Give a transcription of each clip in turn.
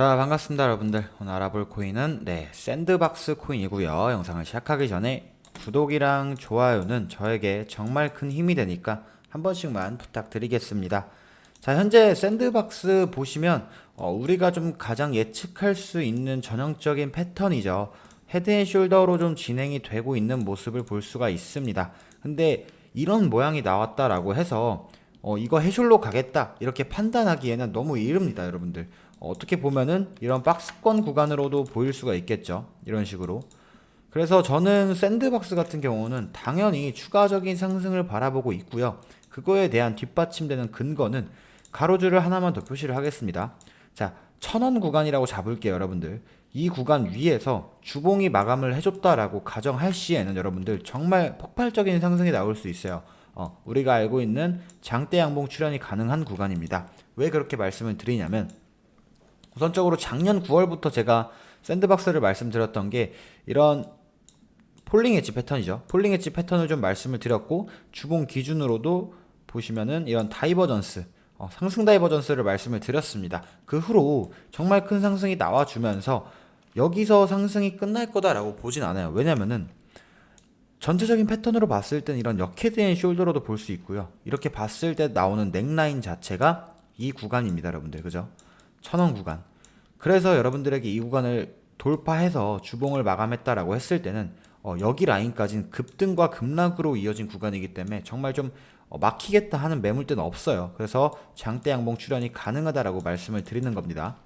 자 반갑습니다 여러분들. 오늘 알아볼 코인은 네 샌드박스 코인이고요. 영상을 시작하기 전에 구독이랑 좋아요는 저에게 정말 큰 힘이 되니까 한 번씩만 부탁드리겠습니다. 자 현재 샌드박스 보시면 어, 우리가 좀 가장 예측할 수 있는 전형적인 패턴이죠. 헤드앤숄더로 좀 진행이 되고 있는 모습을 볼 수가 있습니다. 근데 이런 모양이 나왔다라고 해서 어, 이거 해줄로 가겠다. 이렇게 판단하기에는 너무 이릅니다 여러분들. 어, 어떻게 보면은 이런 박스권 구간으로도 보일 수가 있겠죠. 이런 식으로. 그래서 저는 샌드박스 같은 경우는 당연히 추가적인 상승을 바라보고 있고요. 그거에 대한 뒷받침되는 근거는 가로줄을 하나만 더 표시를 하겠습니다. 자 천원 구간이라고 잡을게요 여러분들. 이 구간 위에서 주봉이 마감을 해줬다라고 가정할 시에는 여러분들 정말 폭발적인 상승이 나올 수 있어요 어, 우리가 알고 있는 장대 양봉 출현이 가능한 구간입니다. 왜 그렇게 말씀을 드리냐면 우선적으로 작년 9월부터 제가 샌드박스를 말씀드렸던 게 이런 폴링 엣지 패턴이죠. 폴링 엣지 패턴을 좀 말씀을 드렸고 주봉 기준으로도 보시면은 이런 다이버전스 어, 상승 다이버전스를 말씀을 드렸습니다. 그 후로 정말 큰 상승이 나와주면서 여기서 상승이 끝날 거다라고 보진 않아요. 왜냐면은 전체적인 패턴으로 봤을 땐 이런 역헤드앤 숄더로도 볼 수 있고요. 이렇게 봤을 때 나오는 넥라인 자체가 이 구간입니다, 여러분들. 그죠? 천원 구간. 그래서 여러분들에게 이 구간을 돌파해서 주봉을 마감했다라고 했을 때는 어, 여기 라인까지는 급등과 급락으로 이어진 구간이기 때문에 정말 좀 어, 막히겠다 하는 매물대는 없어요. 그래서 장대 양봉 출현이 가능하다라고 말씀을 드리는 겁니다.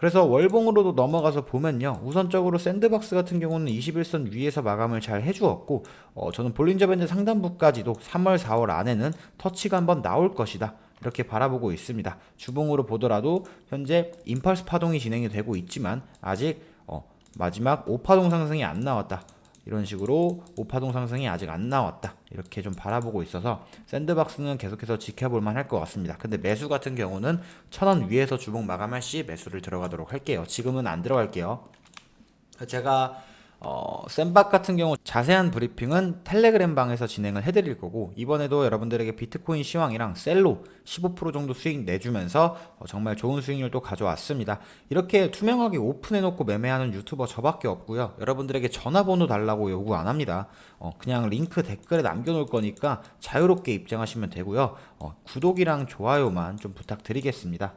그래서 월봉으로도 넘어가서 보면요. 우선적으로 샌드박스 같은 경우는 21선 위에서 마감을 잘 해주었고, 어, 저는 볼린저 밴드 상단부까지도 3월, 4월 안에는 터치가 한번 나올 것이다. 이렇게 바라보고 있습니다. 주봉으로 보더라도 현재 임펄스 파동이 진행이 되고 있지만 아직 어, 마지막 5파동 상승이 안 나왔다. 이런 식으로 5파동 상승이 아직 안 나왔다. 이렇게 좀 바라보고 있어서 샌드박스는 계속해서 지켜볼 만할 것 같습니다. 근데 매수 같은 경우는 천원 위에서 주봉 마감할 시 매수를 들어가도록 할게요. 지금은 안 들어갈게요. 제가 어, 샌박 같은 경우 자세한 브리핑은 텔레그램 방에서 진행을 해드릴 거고 이번에도 여러분들에게 비트코인 시황이랑 셀로 15% 정도 수익 내주면서 어, 정말 좋은 수익률 도 가져왔습니다. 이렇게 투명하게 오픈해놓고 매매하는 유튜버 저밖에 없고요. 여러분들에게 전화번호 달라고 요구 안 합니다. 어, 그냥 링크 댓글에 남겨놓을 거니까 자유롭게 입장하시면 되고요. 어, 구독이랑 좋아요만 좀 부탁드리겠습니다.